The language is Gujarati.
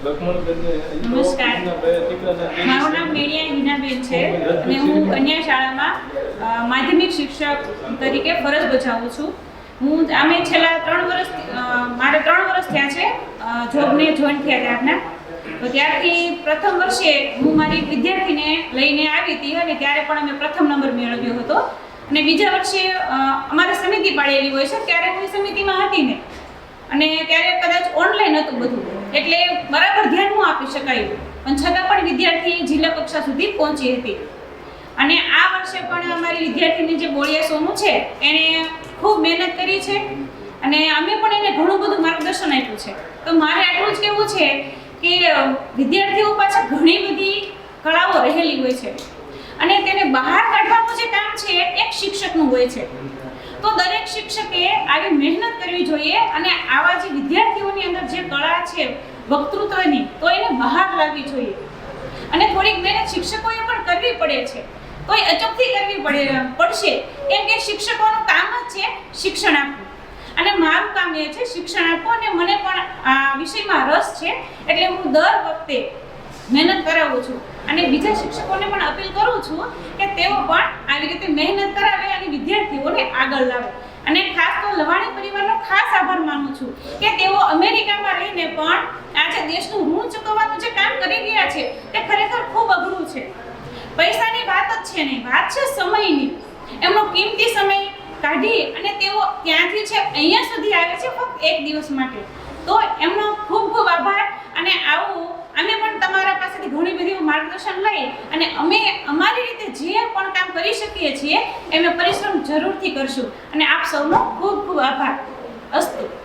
નમસ્કાર. મારું નામ મેડિયા હિનાબેન છે અને હું કન્યા શાળામાં માધ્યમિક શિક્ષક તરીકે ફરજ બજાવું છું. હું અમે છેલ્લા ત્રણ વર્ષ મારે ત્રણ વર્ષ થયા છે જોબને જોઈન થયા ત્યારના. તો ત્યારથી પ્રથમ વર્ષે હું મારી વિદ્યાર્થીને લઈને આવી હતી અને ત્યારે પણ અમે પ્રથમ નંબર મેળવ્યો હતો. અને બીજા વર્ષે અમારે સમિતિ પાડેલી હોય છે ત્યારે હું સમિતિમાં હતી ને અને ત્યારે કદાચ ઓનલાઈન હતું બધું. એટલે બરાબર ધ્યાન ન આપી શકાયું. પણ છતાં પણ વિદ્યાર્થી જિલ્લા કક્ષા સુધી પહોંચી હતી. અને આ વર્ષે પણ અમારી વિદ્યાર્થીની જે બોળિયા સોનું છે એણે ખૂબ મહેનત કરી છે. અને અમે પણ એને ઘણું બધું માર્ગદર્શન આપ્યું છે. તો મારે આટલું જ કહેવું છે કે વિદ્યાર્થીઓ પાછળ ઘણી બધી કળાઓ રહેલી હોય છે. અને તેને બહાર કાઢવાનું જે કામ છે, એક શિક્ષકનું હોય છે. તો દરેક શિક્ષકે આવી મહેનત કરવી જોઈએ અને આવા જે વિદ્યાર્થીઓની અંદર જે કળા છે, વક્તૃત્વની, તો એને બહાર લાવવી જોઈએ. અને થોડીક મહેનત શિક્ષકોએ પણ કરવી પડે છે. કોઈ અચૂકથી કરવી પડે, પડશે. કેમ કે શિક્ષકોનું કામ જ છે શિક્ષણ આપવું. અને મારું કામ એ છે શિક્ષણ આપવું અને મને પણ આ વિષયમાં રસ છે, એટલે હું દર વખતે મહેનત કરાવું છું. અને બીજા શિક્ષકોને પણ અપીલ કરું છું કે તેઓ પણ આવી રીતે મહેનત કરાવે અને વિદ્યાર્થીઓને આગળ લાવે. અને ખાસ તો લવાણી પરિવારનો ખાસ આભાર માનું છું કે તેઓ અમેરિકામાં રહીને પણ આજે દેશનું ઋણ ચૂકવવાનું જે કામ કરી રહ્યા છે તે ખરેખર ખૂબ અઘરું છે. પૈસાની વાત જ છે નહીં, વાત છે સમયની. એમનો કિંમતી સમય કાઢી અને તેઓ ત્યાંથી છે અહીંયા સુધી આવે છે ફક્ત એક દિવસ માટે. તો એમનો ખૂબ ખૂબ આભાર અને આવું અમે પણ તમારા પાસેથી ઘણી બધી માર્ગદર્શન લઈ અને અમે અમારી રીતે જે શકીએ છીએ એમે પરિશ્રમ જરૂરથી કરશું. અને આપ સૌનો ખૂબ ખૂબ આભાર. અસ્તુ.